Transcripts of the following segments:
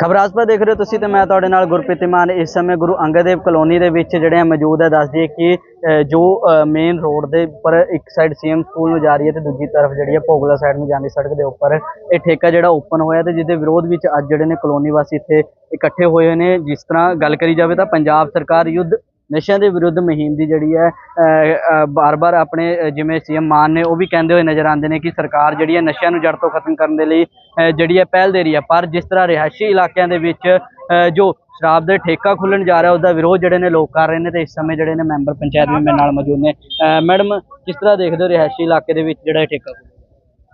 ਖਬਰਾਸਪਾ ਦੇਖ ਰਹੇ ਹੋ ਤੁਸੀਂ ਤੇ ਮੈਂ ਤੁਹਾਡੇ ਨਾਲ ਗੁਰਪ੍ਰੀਤ ਮਾਨ। ਇਸ ਸਮੇਂ ਗੁਰੂ ਅੰਗਦ ਦੇਵ ਕਲੋਨੀ ਦੇ ਵਿੱਚ ਜਿਹੜੇ ਆ ਮੌਜੂਦ ਹੈ ਦੱਸ ਦਈਏ ਕਿ ਜੋ ਮੇਨ ਰੋਡ ਦੇ ਉੱਪਰ ਇੱਕ ਸਾਈਡ ਸੀਐਮ ਸਕੂਲ ਨੂੰ ਜਾ ਰਹੀ ਹੈ ਤੇ ਦੂਜੀ ਤਰਫ ਜਿਹੜੀ ਹੈ ਭੋਗਲਾ ਸਾਈਡ ਨੂੰ ਜਾਂਦੀ ਸੜਕ ਦੇ ਉੱਪਰ ਇਹ ਠੇਕਾ ਜਿਹੜਾ ਓਪਨ ਹੋਇਆ ਤੇ ਜਿਹਦੇ ਵਿਰੋਧ ਵਿੱਚ ਅੱਜ ਜਿਹੜੇ ਨੇ ਕਲੋਨੀ ਵਾਸੀ ਇੱਥੇ ਇਕੱਠੇ ਹੋਏ ਨੇ। ਜਿਸ ਤਰ੍ਹਾਂ ਗੱਲ ਕਰੀ ਜਾਵੇ ਤਾਂ ਪੰਜਾਬ ਸਰਕਾਰ ਯੁੱਧ ਨਸ਼ਿਆਂ ਦੇ ਵਿਰੁੱਧ ਮੁਹਿੰਮ ਦੀ ਜਿਹੜੀ ਹੈ ਬਾਰ-ਬਾਰ ਆਪਣੇ ਅ, ਜਿਵੇਂ ਸੀਐਮ ਮਾਨ ਨੇ ਉਹ ਵੀ ਕਹਿੰਦੇ ਹੋਏ ਨਜ਼ਰ ਆਉਂਦੇ ਨੇ ਕਿ ਸਰਕਾਰ ਜਿਹੜੀ ਹੈ ਨਸ਼ਿਆਂ ਨੂੰ ਜੜ ਤੋਂ ਖਤਮ ਕਰਨ ਦੇ ਲਈ ਜਿਹੜੀ ਹੈ ਪਹਿਲ ਦੇ ਰਹੀ ਹੈ। ਪਰ ਜਿਸ ਤਰ੍ਹਾਂ ਰਿਹਾਇਸ਼ੀ ਇਲਾਕਿਆਂ ਦੇ ਵਿੱਚ ਜੋ ਸ਼ਰਾਬ ਦੇ ਠੇਕਾ ਖੁੱਲਣ ਜਾ ਰਿਹਾ ਉਹਦਾ ਵਿਰੋਧ ਜਿਹੜੇ ਨੇ ਲੋਕ ਕਰ ਰਹੇ ਨੇ ਤੇ ਇਸ ਸਮੇਂ ਜਿਹੜੇ ਨੇ ਮੈਂਬਰ ਪੰਚਾਇਤ ਵੀ ਮੇਰੇ ਨਾਲ ਮੌਜੂਦ ਨੇ। ਅ, ਮੈਡਮ ਕਿਸ ਤਰ੍ਹਾਂ ਦੇਖਦੇ ਹੋ ਰਿਹਾਇਸ਼ੀ ਇਲਾਕੇ ਦੇ ਵਿੱਚ ਜਿਹੜਾ ਇਹ ਠੇਕਾ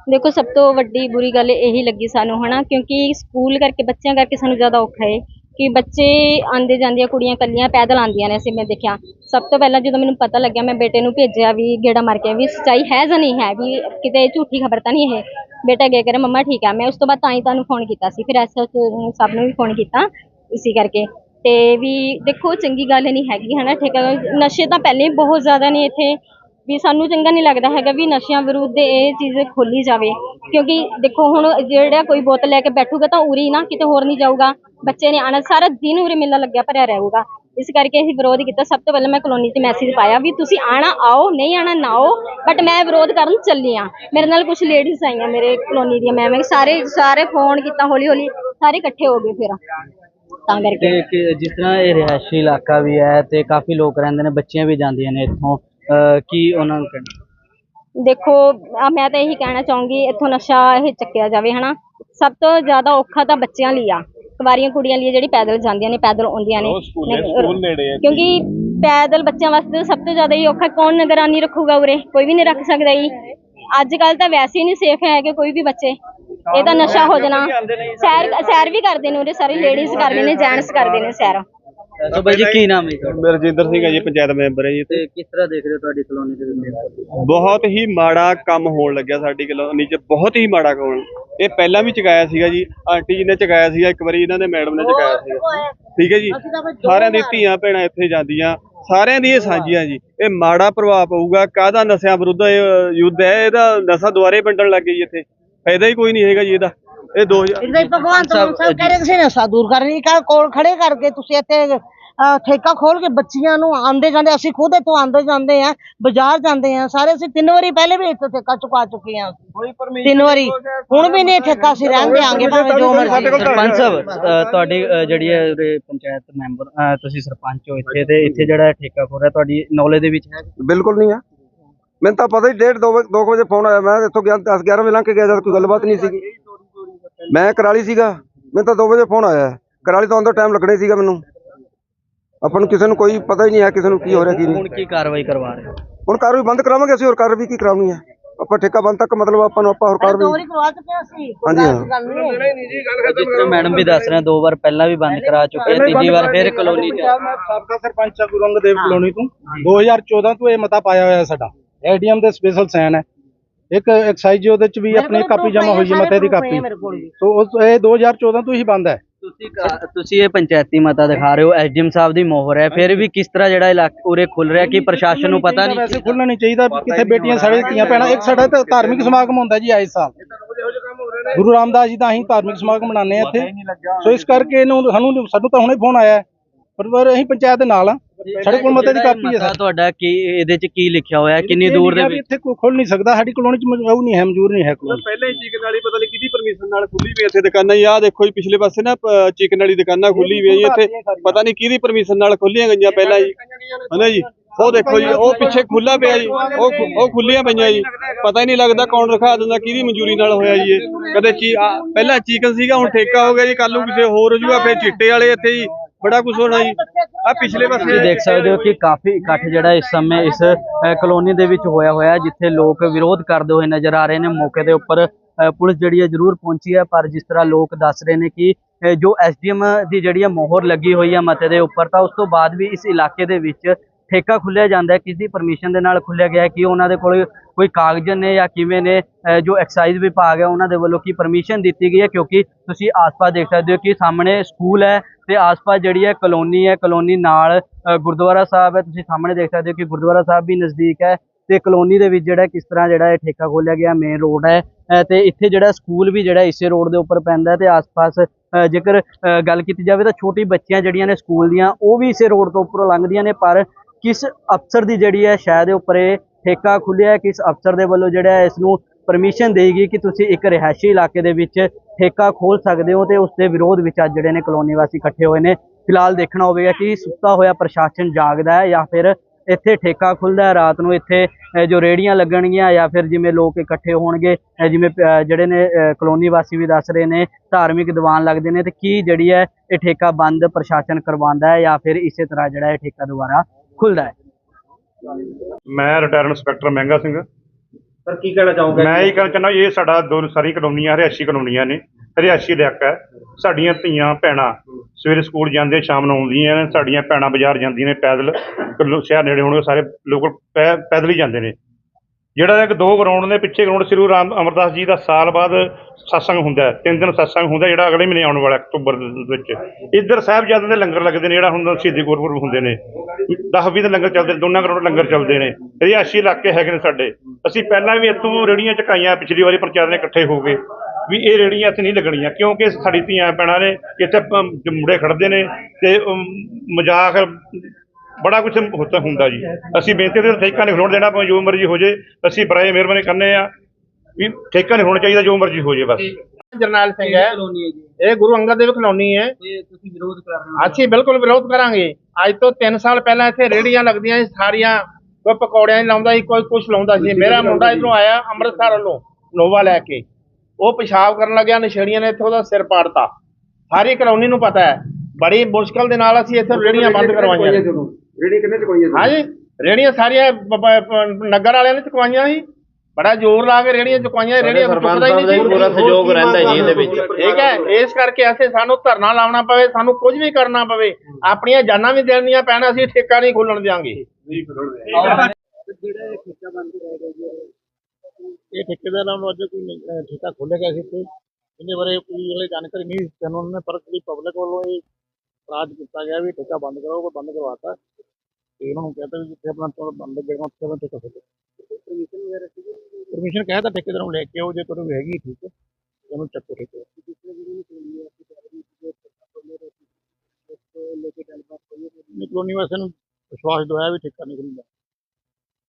ਦੇਖੋ ਸਭ ਤੋਂ ਵੱਡੀ ਬੁਰੀ ਗੱਲ ਇਹੀ ਲੱਗੀ ਸਾਨੂੰ ਹਨਾ? ਕਿਉਂਕਿ ਸਕੂਲ ਕਰਕੇ ਬੱਚਿਆਂ ਕਰਕੇ ਸਾਨੂੰ ਜ਼ਿਆਦਾ ਔਖਾ ਹੈ। ਕਿ ਬੱਚੇ ਆਉਂਦੇ ਜਾਂਦੀਆਂ ਕੁੜੀਆਂ ਕੱਲੀਆਂ ਪੈਦਲ ਆਉਂਦੀਆਂ ਨੇ, ਅਸੀਂ ਮੈਂ ਦੇਖਿਆ। ਸਭ ਤੋਂ ਪਹਿਲਾਂ ਜਦੋਂ ਮੈਨੂੰ ਪਤਾ ਲੱਗਿਆ, ਮੈਂ ਬੇਟੇ ਨੂੰ ਭੇਜਿਆ ਵੀ ਗੇੜਾ ਮਾਰ ਕੇ ਵੀ ਸੱਚਾਈ ਹੈ ਜਾਂ ਨਹੀਂ ਹੈ, ਵੀ ਕਿਤੇ ਝੂਠੀ ਖਬਰ ਤਾਂ ਨਹੀਂ ਇਹ। ਬੇਟਾ ਗਿਆ ਕਰੇ, ਮੰਮਾ ਠੀਕ ਆ। ਮੈਂ ਉਸ ਤੋਂ ਬਾਅਦ ਤਾਂ ਹੀ ਤੁਹਾਨੂੰ ਫੋਨ ਕੀਤਾ ਸੀ। ਫਿਰ ਐਸਐਚ ਸਭ ਨੂੰ ਵੀ ਫੋਨ ਕੀਤਾ ਇਸੇ ਕਰਕੇ। ਤੇ ਵੀ ਦੇਖੋ, ਚੰਗੀ ਗੱਲ ਨਹੀਂ ਹੈਗੀ, ਹਨਾ? ਠੇਕਾ ਨਸ਼ੇ ਤਾਂ ਪਹਿਲੇ ਹੀ ਬਹੁਤ ਜ਼ਿਆਦਾ ਨੇ ਇੱਥੇ। ਵੀ ਸਾਨੂੰ ਚੰਗਾ ਨਹੀਂ ਲੱਗਦਾ ਹੈਗਾ ਵੀ ਨਸ਼ਿਆਂ ਵਿਰੁੱਧ ਇਹ ਚੀਜ਼ ਖੋਲੀ ਜਾਵੇ। ਕਿਉਂਕਿ ਦੇਖੋ ਹੁਣ ਜਿਹੜਾ ਕੋਈ ਬੋਤਲ ਲੈ ਕੇ ਬੈਠੂਗਾ ਤਾਂ ਉਰੀ ਨਾ ਕਿਤੇ ਹੋਰ ਨਹੀਂ ਜਾਊਗਾ। ਬੱਚੇ ਨੇ ਆਣਾ, ਸਾਰਾ ਦਿਨ ਉਰੇ ਮੇਲਾ ਲੱਗਿਆ ਭਰਿਆ ਰਹੂਗਾ। ਇਸ ਕਰਕੇ ਅਸੀਂ ਵਿਰੋਧ ਕੀਤਾ। ਸਭ ਤੋਂ ਪਹਿਲਾਂ ਮੈਂ ਕਲੋਨੀ 'ਚ ਮੈਸੇਜ ਪਾਇਆ ਵੀ ਤੁਸੀਂ ਆਣਾ, ਆਓ, ਨਹੀਂ ਆਣਾ ਨਾ ਆਓ ਬਟ ਮੈਂ ਵਿਰੋਧ ਕਰਨ ਚੱਲੀ ਆ। ਮੇਰੇ ਨਾਲ ਕੁਝ ਲੇਡੀਜ਼ ਆਈਆਂ ਮੇਰੇ ਕਲੋਨੀ ਦੀਆਂ, ਮੈਂ ਮੈਂ ਸਾਰੇ ਸਾਰੇ ਫੋਨ ਕੀਤਾ ਹੌਲੀ ਹੌਲੀ, ਸਾਰੇ ਇਕੱਠੇ ਹੋ ਗਏ ਫਿਰ। ਤਾਂ ਕਰਕੇ। ਜਿਸ ਤਰ੍ਹਾਂ ਇਹ ਰਿਹਾਇਸ਼ੀ ਇਲਾਕਾ ਵੀ ਹੈ ਤੇ ਕਾਫੀ ਲੋਕ ਰਹਿੰਦੇ ਨੇ, ਬੱਚੀਆਂ ਵੀ ਜਾਂਦੀਆਂ ਨੇ ਇੱਥੋਂ। ਕੀ ਉਹਨਾਂ ਨੂੰ ਕਹਿਣਾ? ਦੇਖੋ ਮੈਂ ਤਾਂ ਇਹੀ ਕਹਿਣਾ ਚਾਹੂੰਗੀ ਇੱਥੋਂ ਨਸ਼ਾ ਇਹ ਚੱਕਿਆ ਜਾਵੇ ਹਨਾ? ਸਭ ਤੋਂ ਜ਼ਿਆਦਾ ਔਖਾ ਤਾਂ ਬੱਚਿਆਂ ਲਈ ਆ। ਕੁਵਾਰੀਆਂ ਕੁੜੀਆਂ ਲਈ ਜਿਹੜੀ ਪੈਦਲ ਜਾਂਦੀਆਂ ਨੇ ਪੈਦਲ ਆਉਂਦੀਆਂ ਨੇ। ਕਿਉਂਕਿ ਪੈਦਲ ਬੱਚਿਆਂ ਵਾਸਤੇ ਤਾਂ ਸਭ ਤੋਂ ਜ਼ਿਆਦਾ ਹੀ ਔਖਾ ਕੌਣ ਨਿਗਰਾਨੀ ਰੱਖੂਗਾ ਉਰੇ? ਕੋਈ ਵੀ ਨਹੀਂ ਰੱਖ ਸਕਦਾ ਜੀ। ਅੱਜ ਕੱਲ ਤਾਂ ਵੈਸੇ ਹੀ ਨਹੀਂ ਸੇਫ ਹੈ ਕਿ ਕੋਈ ਵੀ ਬੱਚੇ। ਇਹ ਤਾਂ ਨਸ਼ਾ ਹੋ ਜਾਣਾ। ਸੈਰ। ਸੈਰ ਵੀ ਕਰਦੇ ਨੇ ਉਰੇ ਸਾਰੀ ਲੇਡੀਜ਼ ਕਰਦੇ ਨੇ ਜੈਂਟਸ ਕਰਦੇ ਨੇ ਸੈਰ। ਸੋ ਬਾਈ ਜੀ ਕੀ ਨਾਮ ਹੈ ਤੁਹਾਡਾ? ਮੇਰਾ ਰਜਿੰਦਰ ਸਿੰਘ ਹੈ ਜੀ ਪੰਚਾਇਤ ਮੈਂਬਰ ਹੈ ਜੀ ਤੇ ਕਿਸ ਤਰ੍ਹਾਂ ਦੇਖ ਰਹੇ ਹੋ ਤੁਹਾਡੀ ਕਲੋਨੀ ਦੇ ਵਿੱਚ ਬਹੁਤ ਹੀ ਮਾੜਾ ਕੰਮ ਹੋਣ ਲੱਗਿਆ ਸਾਡੀ ਕਲੋਨੀ 'ਚ ਬਹੁਤ ਹੀ ਮਾੜਾ ਕੰਮ ਇਹ ਪਹਿਲਾਂ ਵੀ ਚੁਕਾਇਆ ਸੀਗਾ ਜੀ ਆਂਟੀ ਜੀ ਨੇ ਚੁਕਾਇਆ ਸੀਗਾ ਇੱਕ ਵਾਰੀ ਇਹਨਾਂ ਦੇ ਮੈਡਮ ਨੇ ਚੁਕਾਇਆ ਸੀਗਾ। ਠੀਕ ਹੈ ਜੀ ਸਾਰਿਆਂ ਦੀ ਧੀਆਂ ਭੈਣਾਂ ਇੱਥੇ ਜਾਂਦੀਆਂ ਸਾਰਿਆਂ ਦੀ ਇਹ ਸਾਂਝੀਆਂ ਜੀ। ਇਹ ਮਾੜਾ ਪ੍ਰਭਾਵ ਪਊਗਾ ਕਾਹਦਾ ਨਸ਼ਿਆਂ ਵਿਰੁੱਧ ਇਹ ਯੁੱਧ ਹੈ ਇਹਦਾ ਨਸ਼ਾ ਦੁਆਰੇ ਵੰਡਣ ਲੱਗ ਗਈ ਇੱਥੇ। ਫਾਇਦਾ ਹੀ ਕੋਈ ਨਹੀਂ ਹੈਗਾ ਜੀ ਇਹਦਾ। ਇਹ 2000 ਇਦਾਂ ਹੀ ਭਗਵਾਨ ਸਾਹਿਬ, ਸਾਹਿਬ ਕਹਿ ਰਹੇ ਕਿਸੇ ਨਸ਼ਾ ਦੂਰ ਕਰਨੀ ਕਾ ਕੋਲ ਖੜੇ ਕਰਕੇ ਤੁਸੀਂ ਇੱਥੇ ਠੇਕਾ ਖੋਲ ਕੇ ਬੱਚੀਆਂ ਨੂੰ ਆਂਦੇ ਜਾਂਦੇ ਅਸੀਂ ਖੁਦ ਇੱਥੋਂ ਆਂਦੇ ਜਾਂਦੇ ਆ ਬਾਜ਼ਾਰ ਜਾਂਦੇ ਆ ਸਾਰੇ ਅਸੀਂ ਤਿੰਨ ਵਾਰੀ ਪਹਿਲੇ ਵੀ ਇੱਥੇ ਠੇਕਾ ਚੁਕਾ ਚੁੱਕੇ ਆ ਤਿੰਨ ਵਾਰੀ। ਹੁਣ ਵੀ ਨਹੀਂ ਠੇਕਾ ਅਸੀਂ ਰਹਿਣ ਦਿਆਂਗੇ ਭਾਵੇਂ ਜੋ ਮਰਜ਼ੀ। ਸਰਪੰਚ ਸਾਹਿਬ ਤੁਹਾਡੀ ਜਿਹੜੀ ਹੈ ਉਰੇ ਪੰਚਾਇਤ ਮੈਂਬਰ ਤੁਸੀਂ ਸਰਪੰਚ ਹੋ ਇੱਥੇ ਤੇ ਇੱਥੇ ਜਿਹੜਾ ਠੇਕਾ ਖੋਲ ਰਿਹਾ ਤੁਹਾਡੀ ਨੌਲੇਜ ਦੇ ਵਿੱਚ ਹੈ ਬਿਲਕੁਲ ਨਹੀਂ ਆ ਮੈਨੂੰ ਤਾਂ ਪਤਾ ਹੀ ਡੇਢ ਦੋ ਵਜੇ- ਦੋ ਕੁ ਵਜੇ ਫੋਨ ਆਇਆ ਮੈਂ ਇੱਥੋਂ ਗਿਆ 10 11 ਵਜੇ ਲੰਘ ਕੇ ਗਿਆ ਜਦ ਕੋਈ ਗੱਲਬਾਤ ਨਹੀਂ ਸੀਗੀ। ਮੈਂ ਕਰਾਲੀ ਸੀਗਾ। ਮੈਨੂੰ ਤਾਂ 2 ਵਜੇ ਫੋਨ ਆਇਆ। ਕਰਾਲੀ ਤੋਂ ਆਉਂਦਾ ਟਾਈਮ ਲੱਗਣਾ ਸੀਗਾ ਮੈਨੂੰ। ਆਪਾਂ ਨੂੰ ਕਿਸੇ ਨੂੰ ਕੋਈ ਪਤਾ ਹੀ ਨਹੀਂ ਹੈ ਕਿਸੇ ਨੂੰ ਕੀ ਹੋ ਰਿਹਾ ਕੀ ਨਹੀਂ। ਹੁਣ ਕੀ ਕਾਰਵਾਈ ਕਰਵਾ ਰਹੇ ਹੋ? ਹੁਣ ਕਾਰਵਾਈ ਬੰਦ ਕਰਾਵਾਂਗੇ ਅਸੀਂ ਹੋਰ ਕਾਰਵਾਈ ਕੀ ਕਰਾਉਣੀ ਹੈ? ਆਪਾਂ ਠੇਕਾ ਬੰਦ ਤੱਕ ਮਤਲਬ ਆਪਾਂ ਨੂੰ ਆਪਾਂ ਹੋਰ ਕਾਰਵਾਈ ਵਾਰੀ ਕਰਵਾ ਚੁੱਕੇ ਅਸੀਂ। ਹਾਂਜੀ, ਹਾਂ। ਗੱਲ ਨਹੀਂ ਹੈ। ਜਿਸ ਤਰ੍ਹਾਂ ਮੈਡਮ ਵੀ ਦੱਸ ਰਹੇ ਦੋ ਵਾਰ ਪਹਿਲਾਂ ਵੀ ਬੰਦ ਕਰਾ ਚੁੱਕੇ ਆ, ਤੀਜੀ ਵਾਰ ਫਿਰ ਕਲੋਨੀ ਚ ਮੈਂ ਸਾਬਕਾ ਸਰਪੰਚ ਆ ਗੁਰੂ ਅੰਗਦ ਦੇਵ ਕਲੋਨੀ ਤੋਂ। 2014 ਤੋਂ ਇਹ ਮਤਾ ਪਾਇਆ ਹੋਇਆ ਸਾਡਾ। ਏਡੀਐਮ ਦੇ ਸਪੈਸ਼ਲ ਸਾਈਨ ਹੈ। ਇੱਕ ਐਕਸਾਈਜ਼ ਉਹਦੇ ਚ ਵੀ ਆਪਣੀ ਕਾਪੀ ਜਮ੍ਹਾਂ ਹੋਈ ਹੈ ਮਤੇ ਦੀ ਕਾਪੀ। ਸੋ ਉਸ ਇਹ 2014 ਤੋਂ ਹੀ ਬੰਦ ਹੈ। ਤੁਸੀਂ ਕਾ- ਤੁਸੀਂ ਇਹ ਪੰਚਾਇਤੀ ਮਤਾ ਦਿਖਾ ਰਹੇ ਹੋ ਐਸਡੀਐਮ ਸਾਹਿਬ ਦੀ ਮੋਹਰ ਹੈ। ਫਿਰ ਵੀ ਕਿਸ ਤਰ੍ਹਾਂ ਜਿਹੜਾ ਇਲਾਕਾ ਉਰੇ ਖੁੱਲ ਰਿਹਾ ਕਿ ਪ੍ਰਸ਼ਾਸਨ ਨੂੰ ਪਤਾ ਨਹੀਂ ਵੈਸੇ ਖੁੱਲਣਾ ਨਹੀਂ ਚਾਹੀਦਾ ਕਿਤੇ ਬੇਟੀਆਂ ਸਾਡੇ ਧੀਆਂ ਭੈਣਾਂ ਇੱਕ ਸਾਡਾ ਤਾਂ ਧਾਰਮਿਕ ਸਮਾਗਮ ਹੁੰਦਾ ਜੀ ਆਏ ਸਾਲ। ਗੁਰੂ ਰਾਮਦਾਸ ਜੀ ਦਾ ਅਸੀਂ ਧਾਰਮਿਕ ਸਮਾਗਮ ਮਨਾਉਂਦੇ ਆ ਇੱਥੇ। ਸੋ ਇਸ ਕਰਕੇ ਇਹਨੂੰ ਸਾਨੂੰ ਸਾਨੂੰ ਤਾਂ ਹੁਣੇ ਫੋਨ ਆਇਆ ਹੈ। ਪਰ ਪਰ ਅਸੀਂ ਪੰਚਾਇਤ ਦੇ ਨਾਲ ਆ ਸਾਡੇ ਕੋਲ ਮਤੇ ਦੀ ਕਾਪੀ ਹੈ ਸਰ। ਤੁਹਾਡਾ ਕੀ ਇਹਦੇ ਚ ਕੀ ਲਿਖਿਆ ਹੋਇਆ ਹੈ? ਕਿੰਨੀ ਦੂਰ ਦੇ ਵਿੱਚ? ਇੱਥੇ ਕੋਈ ਖੁੱਲ ਨਹੀਂ ਸਕਦਾ ਸਾਡੀ ਕਲੋਨੀ ਚ ਮੌਜੂਦ ਨਹੀਂ ਹੈ ਮਨਜ਼ੂਰ ਨਹੀਂ ਹੈ ਕਲੋਨੀ ਪਹਿਲਾਂ ਹੀ ਚਿਕਨ ਵਾਲੀ ਪਤਾ ਨਹੀਂ ਕਿਹਦੀ ਪਰਮਿਸ਼ਨ ਨਾਲ ਖੁੱਲੀ ਵੀ ਇੱਥੇ ਦੁਕਾਨਾਂ ਜੀ ਆਹ ਦੇਖੋ ਜੀ ਪਿਛਲੇ ਪਾਸੇ ਨਾ ਚਿਕਨ ਵਾਲੀ ਦੁਕਾਨਾਂ ਖੁੱਲੀ ਵੀ ਹੈ ਜੀ ਇੱਥੇ। ਪਤਾ ਨਹੀਂ ਕਿਹਦੀ ਪਰਮਿਸ਼ਨ ਨਾਲ ਖੁੱਲੀਆਂ ਗਈਆਂ ਪਹਿਲਾਂ ਜੀ। ਹਨਾ ਜੀ? ਉਹ ਦੇਖੋ ਜੀ ਉਹ ਪਿੱਛੇ ਖੁੱਲਾ ਪਿਆ ਜੀ। ਉਹ ਉਹ ਖੁੱਲੀਆਂ ਪਈਆਂ ਜੀ। ਪਤਾ ਹੀ ਨਹੀਂ ਲੱਗਦਾ ਕੌਣ ਰਖਾ ਦਿੰਦਾ ਕਿਹਦੀ ਮਨਜ਼ੂਰੀ ਨਾਲ ਹੋਇਆ ਜੀ ਇਹ। ਕਦੇ ਚੀ ਪਹਿਲਾਂ ਚਿਕਨ ਸੀਗਾ ਹੁਣ ਠੇਕਾ ਹੋ ਗਿਆ ਜੀ ਕੱਲ ਨੂੰ ਕਿਸੇ ਹੋਰ ਹੋ ਜੂਗਾ ਫਿਰ ਚਿੱਟੇ ਵਾਲੇ ਇੱਥੇ ਜੀ ਬੜਾ ਕੁਝ ਹੋਣਾ ਜੀ। ਆ ਪਿਛਲੇ ਤੁਸੀਂ ਦੇਖ ਸਕਦੇ ਹੋ ਕਿ ਕਾਫੀ ਇਕੱਠ ਜਿਹੜਾ ਇਸ ਸਮੇਂ ਇਸ ਕਲੋਨੀ ਦੇ ਵਿੱਚ ਹੋਇਆ ਹੋਇਆ ਜਿੱਥੇ ਲੋਕ ਵਿਰੋਧ ਕਰਦੇ ਹੋਏ ਨਜ਼ਰ ਆ ਰਹੇ ਨੇ। ਮੌਕੇ ਦੇ ਉੱਪਰ ਪੁਲਿਸ ਜਿਹੜੀ ਹੈ ਜ਼ਰੂਰ ਪਹੁੰਚੀ ਹੈ ਪਰ ਜਿਸ ਤਰ੍ਹਾਂ ਲੋਕ ਦੱਸ ਰਹੇ ਨੇ ਕਿ ਅ, ਜੋ ਐਸਡੀਐਮ ਦੀ ਜਿਹੜੀ ਹੈ ਮੋਹਰ ਲੱਗੀ ਹੋਈ ਹੈ ਮਤੇ ਦੇ ਉੱਪਰ ਤਾਂ ਉਸ ਤੋਂ ਬਾਅਦ ਵੀ ਇਸ ਇਲਾਕੇ ਦੇ ਵਿੱਚ ਠੇਕਾ ਖੁੱਲਿਆ ਜਾਂਦਾ ਹੈ ਕਿਸ ਦੀ ਪਰਮਿਸ਼ਨ ਦੇ ਨਾਲ ਖੁੱਲਿਆ ਗਿਆ ਕਿ ਉਹਨਾਂ ਦੇ ਕੋਲ ਕੋਈ ਕਾਗਜ਼ ਨੇ ਜਾਂ ਕਿਵੇਂ ਨੇ ਜੋ ਐਕਸਾਈਜ਼ ਵਿਭਾਗ ਹੈ ਉਹਨਾਂ ਦੇ ਵੱਲੋਂ ਕੀ ਪਰਮਿਸ਼ਨ ਦਿੱਤੀ ਗਈ ਹੈ ਕਿਉਂਕਿ ਤੁਸੀਂ ਆਸ-ਪਾਸ ਦੇਖ ਸਕਦੇ ਹੋ ਕਿ ਸਾਹਮਣੇ ਸਕੂਲ ਹੈ ਤੇ ਆਸ-ਪਾਸ ਜਿਹੜੀ ਹੈ ਕਲੋਨੀ ਹੈ ਕਲੋਨੀ ਨਾਲ ਗੁਰਦੁਆਰਾ ਸਾਹਿਬ ਹੈ ਤੁਸੀਂ ਸਾਹਮਣੇ ਦੇਖ ਸਕਦੇ ਹੋ ਕਿ ਗੁਰਦੁਆਰਾ ਸਾਹਿਬ ਵੀ ਨਜ਼ਦੀਕ ਹੈ ਤੇ ਕਲੋਨੀ ਦੇ ਵਿੱਚ ਜਿਹੜਾ ਕਿਸ ਤਰ੍ਹਾਂ ਜਿਹੜਾ ਇਹ ਠੇਕਾ ਖੋਲਿਆ ਗਿਆ ਮੇਨ ਰੋਡ ਹੈ ਅ, ਤੇ ਇੱਥੇ ਜਿਹੜਾ ਸਕੂਲ ਵੀ ਜਿਹੜਾ ਇਸੇ ਰੋਡ ਦੇ ਉੱਪਰ ਪੈਂਦਾ ਹੈ ਤੇ ਆਸ-ਪਾਸ ਜੇਕਰ ਗੱਲ ਕੀਤੀ ਜਾਵੇ ਤਾਂ ਛੋਟੀ ਬੱਚੀਆਂ ਜਿਹੜੀਆਂ ਨੇ ਸਕੂਲ ਦੀਆਂ ਉਹ ਵੀ ਇਸੇ ਰੋਡ ਤੋਂ ਉੱਪਰੋਂ ਲੰਘਦੀਆਂ ਨੇ ਪਰ ਕਿਸ ਅਫਸਰ ਦੀ ਜਿਹੜੀ ਹੈ ਸ਼ਾਇਦ ਦੇ ਉੱਪਰ ਇਹ ਠੇਕਾ ਖੁੱਲਿਆ ਕਿਸ ਅਫਸਰ ਦੇ ਵੱਲੋਂ ਜਿਹੜਾ ਹੈ ਇਸ ਨੂੰ ਪਰਮਿਸ਼ਨ ਦੇਗੀ ਕਿ ਤੁਸੀਂ ਇੱਕ ਰਿਹਾਇਸ਼ੀ ਇਲਾਕੇ ਦੇ ਵਿੱਚ ਠੇਕਾ ਖੋਲ ਸਕਦੇ ਹੋ ਤੇ ਉਸ ਦੇ ਵਿਰੋਧ ਵਿੱਚ ਅੱਜ ਜਿਹੜੇ ਨੇ ਕਲੋਨੀ ਵਾਸੀ ਇਕੱਠੇ ਹੋਏ ਨੇ। ਫਿਲਹਾਲ ਦੇਖਣਾ ਹੋਵੇਗਾ ਕਿ ਸੁੱਤਾ ਹੋਇਆ ਪ੍ਰਸ਼ਾਸਨ ਜਾਗਦਾ ਹੈ ਜਾਂ ਫਿਰ ਇੱਥੇ ਠੇਕਾ ਖੁੱਲਦਾ ਹੈ, ਰਾਤ ਨੂੰ ਇੱਥੇ ਜੋ ਰੇੜੀਆਂ ਲੱਗਣਗੀਆਂ ਜਾਂ ਫਿਰ ਜਿਵੇਂ ਲੋਕ ਇਕੱਠੇ ਹੋਣਗੇ ਜਿਵੇਂ ਜਿਹੜੇ ਨੇ ਕਲੋਨੀ ਵਾਸੀ ਵੀ ਦੱਸ ਰਹੇ ਨੇ, ਧਾਰਮਿਕ ਦੀਵਾਨ ਲੱਗਦੇ ਨੇ ਤੇ ਕੀ ਜਿਹੜੀ ਹੈ ਇਹ ਠੇਕਾ ਬੰਦ ਪ੍ਰਸ਼ਾਸਨ ਕਰਵਾਉਂਦਾ ਹੈ ਜਾਂ ਫਿਰ ਇਸੇ ਤਰ੍ਹਾਂ ਜਿਹੜਾ ਇਹ ਠੇਕਾ ਦੁਬਾਰਾ ਖੁੱਲਦਾ ਹੈ। ਮੈਂ ਰਿਟਾਇਰ ਇੰਸਪੈਕਟਰ ਮਹਿੰਗਾ ਸਿੰਘ। ਪਰ ਕੀ ਕਹਿਣਾ ਚਾਹੋਗੇ? ਮੈਂ ਇਹ ਕਹਿਣਾ ਚਾਹੁੰਦਾ ਇਹ ਸਾਡਾ ਦੋ ਸਾਰੀ ਕਲੋਨੀਆਂ ਹਰਿਆਸ਼ੀ ਕਲੋਨੀਆਂ ਨੇ ਹਰਿਆਸ਼ੀ ਇਲਾਕਾ ਹੈ। ਸਾਡੀਆਂ ਧੀਆਂ ਭੈਣਾਂ ਸਵੇਰੇ ਸਕੂਲ ਜਾਂਦੇ ਸ਼ਾਮ ਨੂੰ ਆਉਂਦੀਆਂ ਨੇ ਸਾਡੀਆਂ ਭੈਣਾਂ ਬਾਜ਼ਾਰ ਜਾਂਦੀਆਂ ਨੇ ਪੈਦਲ ਕਿਲੋ ਸ਼ਹਿਰ ਨੇੜੇ ਹੋਣਗੇ ਸਾਰੇ ਲੋਕ ਪੈ- ਪੈਦਲ ਹੀ ਜਾਂਦੇ ਨੇ। ਜਿਹੜਾ ਇੱਕ ਦੋ ਗਰਾਊਂਡ ਨੇ ਪਿੱਛੇ ਗਰਾਊਂਡ ਸ੍ਰੀ ਗੁਰੂ ਰਾਮ ਅਮਰਦਾਸ ਜੀ ਦਾ ਸਾਲ ਬਾਅਦ ਸਤਸੰਗ ਹੁੰਦਾ ਹੈ ਤਿੰਨ ਦਿਨ ਸਤਸੰਗ ਹੁੰਦਾ ਜਿਹੜਾ ਅਗਲੇ ਮਹੀਨੇ ਆਉਣ ਵਾਲਾ ਅਕਤੂਬਰ ਦੇ ਵਿੱਚ। ਇੱਧਰ ਸਾਹਿਬਜ਼ਾਦਿਆਂ ਦੇ ਲੰਗਰ ਲੱਗਦੇ ਨੇ ਜਿਹੜਾ ਹੁਣ ਸ਼ਹੀਦੀ ਗੁਰਪੁਰਬ ਹੁੰਦੇ ਨੇ। 10 20 ਦੇ ਲੰਗਰ ਚੱਲਦੇ ਨੇ, ਦੋਨਾਂ ਗਰਾਊਂਡ ਲੰਗਰ ਚੱਲਦੇ ਨੇ। ਰਿਹਾਇਸ਼ੀ ਇਲਾਕੇ ਹੈਗੇ ਨੇ ਸਾਡੇ। ਅਸੀਂ ਪਹਿਲਾਂ ਵੀ ਇੱਥੋਂ ਰੇੜੀਆਂ ਚਕਾਈਆਂ ਪਿਛਲੀ ਵਾਰੀ ਪ੍ਰਚਾਰ ਨੇ ਇਕੱਠੇ ਹੋ ਕੇ ਵੀ ਇਹ ਰੇੜੀਆਂ ਇੱਥੇ ਨਹੀਂ ਲੱਗਣੀਆਂ ਕਿਉਂਕਿ ਸਾਡੀ ਧੀਆਂ ਪੈਣਾ ਨੇ ਇੱਥੇ ਪ- ਜੋ ਮੁੰਡੇ ਖੜਦੇ ਨੇ ਤੇ ਅਮ, ਮਜ਼ਾਕ ਬੜਾ ਕੁਝ ਹੁੰਦਾ ਜੀ। ਅਸੀਂ ਬੇਨਤੀ ਤੇ ਠੇਕਾ ਨਹੀਂ ਹੋਣ ਦੇਣਾ, ਭਾਵੇਂ ਜੋ ਮਰਜ਼ੀ ਹੋ ਜੇ। ਅਸੀਂ ਬਰਾਏ ਮਿਹਰਬਾਨੀ ਕਰਨੇ ਆ ਵੀ ਠੇਕਾ ਨਹੀਂ ਹੋਣਾ ਚਾਹੀਦਾ, ਜੋ ਮਰਜ਼ੀ ਹੋ ਜੇ ਬਸ। ਜਰਨੈਲ ਸਿੰਘ ਹੈ। ਇਹ ਗੁਰੂ ਅੰਗਦ ਦੇਵ ਕਲੋਨੀ ਹੈ। ਤੁਸੀਂ ਵਿਰੋਧ ਕਰ ਰਹੇ ਅਸੀਂ ਬਿਲਕੁਲ ਵਿਰੋਧ ਕਰਾਂਗੇ। ਅੱਜ ਤੋਂ 3 ਸਾਲ ਪਹਿਲਾਂ ਇੱਥੇ ਰੇੜੀਆਂ ਲੱਗਦੀਆਂ ਸੀ, ਸਾਰੀਆਂ ਕੋਈ ਪਕੌੜਿਆਂ ਨਹੀਂ ਲਾਉਂਦਾ ਸੀ, ਕੋਈ ਕੁਝ ਲਾਉਂਦਾ ਸੀ। ਮੇਰਾ ਮੁੰਡਾ ਇਧਰੋਂ ਆਇਆ ਅੰਮ੍ਰਿਤਸਰ ਵੱਲੋਂ, ਨੋਵਾ ਲੈ ਕੇ। ਉਹ ਪਿਸ਼ਾਬ ਕਰਨ ਲੱਗਿਆ, ਨਸ਼ੇੜੀਆਂ ਨੇ ਇੱਥੇ ਉਹਦਾ ਸਿਰ ਪਾੜਤਾ। ਸਾਰੀ ਕਲੋਨੀ ਨੂੰ ਪਤਾ ਹੈ। ਬੜੀ ਮੁਸ਼ਕਲ ਦੇ ਨਾਲ ਅਸੀਂ ਇੱਥੇ ਰੇੜੀਆਂ ਬੰਦ ਕਰਵਾਈਆਂ। ਰੇੜੀ ਕਿੰਨੇ ਚੁਕਾਈਆਂ ਹਾਂਜੀ ਰੇੜੀਆਂ ਸਾਰੀਆਂ ਬ- ਬ- ਨਗਰ ਵਾਲਿਆਂ ਨੇ ਚੁਕਵਾਈਆਂ ਸੀ। ਬੜਾ ਜ਼ੋਰ ਲਾ ਕੇ ਰੇੜੀਆਂ ਚੁਕਵਾਈਆਂ ਰੇੜੀਆਂ ਚੁੱਕਦਾ ਹੀ ਨਹੀਂ ਸੀ ਪੂਰਾ ਸਹਿਯੋਗ ਰਹਿੰਦਾ ਜੀ ਇਹਦੇ ਵਿੱਚ। ਠੀਕ ਹੈ ਇਸ ਕਰਕੇ ਅਸੀਂ ਸਾਨੂੰ ਧਰਨਾ ਲਾਉਣਾ ਪਵੇ ਸਾਨੂੰ ਕੁਝ ਵੀ ਕਰਨਾ ਪਵੇ ਆਪਣੀਆਂ ਜਾਨਾਂ ਵੀ ਦੇਣੀਆਂ ਪੈਣ ਅਸੀਂ ਠੇਕਾ ਨਹੀਂ ਖੋਲਣ ਦਿਆਂਗੇ। ਇਹ ਠੇਕੇਦਾਰ ਨੂੰ ਅੱਜ ਕੋਈ ਨਹੀਂ- ਅਹ ਠੇਕਾ ਖੋਲ੍ਹਿਆ ਗਿਆ ਸੀ ਇੱਥੇ। ਇਹਦੇ ਬਾਰੇ ਕੋਈ ਜਾਣਕਾਰੀ ਨਹੀਂ ਸਾਨੂੰ ਉਹਨਾਂ ਨੇ ਪਰ ਜਿਹੜੀ ਪਬਲਿਕ ਵੱਲੋਂ ਇਹ ਇਤਰਾਜ਼ ਕੀਤਾ ਗਿਆ ਵੀ ਠੇਕਾ ਬੰਦ ਕਰੋ ਉਹ ਬੰਦ ਕਰਵਾਤਾ। ਤੇ ਉਹਨਾਂ ਨੂੰ ਕਹਿੰਦਾ ਵੀ ਜਿੱਥੇ ਆਪਣਾ ਤੋਂ ਬੰਦ ਲੱਗੇਗਾ ਉੱਥੇ ਆਪਣਾ ਠੇਕਾ ਖੋਲ੍ਹੋ ਪਰਮਿਸ਼ਨ ਵਗੈਰਾ ਸੀ ਪਰਮਿਸ਼ਨ ਕਹਿਆ ਠੇਕੇਦਾਰ ਨੂੰ ਲੈ ਕੇ ਆਓ, ਜੇ ਤੁਹਾਨੂੰ ਹੈਗੀ, ਠੀਕ ਹੈ। ਤੇ ਉਹਨੂੰ ਚੱਕੋ ਠੇਕੇ। ਕਲੋਨੀ ਵਾਸੀਆਂ ਨੂੰ ਵਿਸ਼ਵਾਸ ਦਵਾਇਆ ਵੀ ਠੇਕਾ ਨਹੀਂ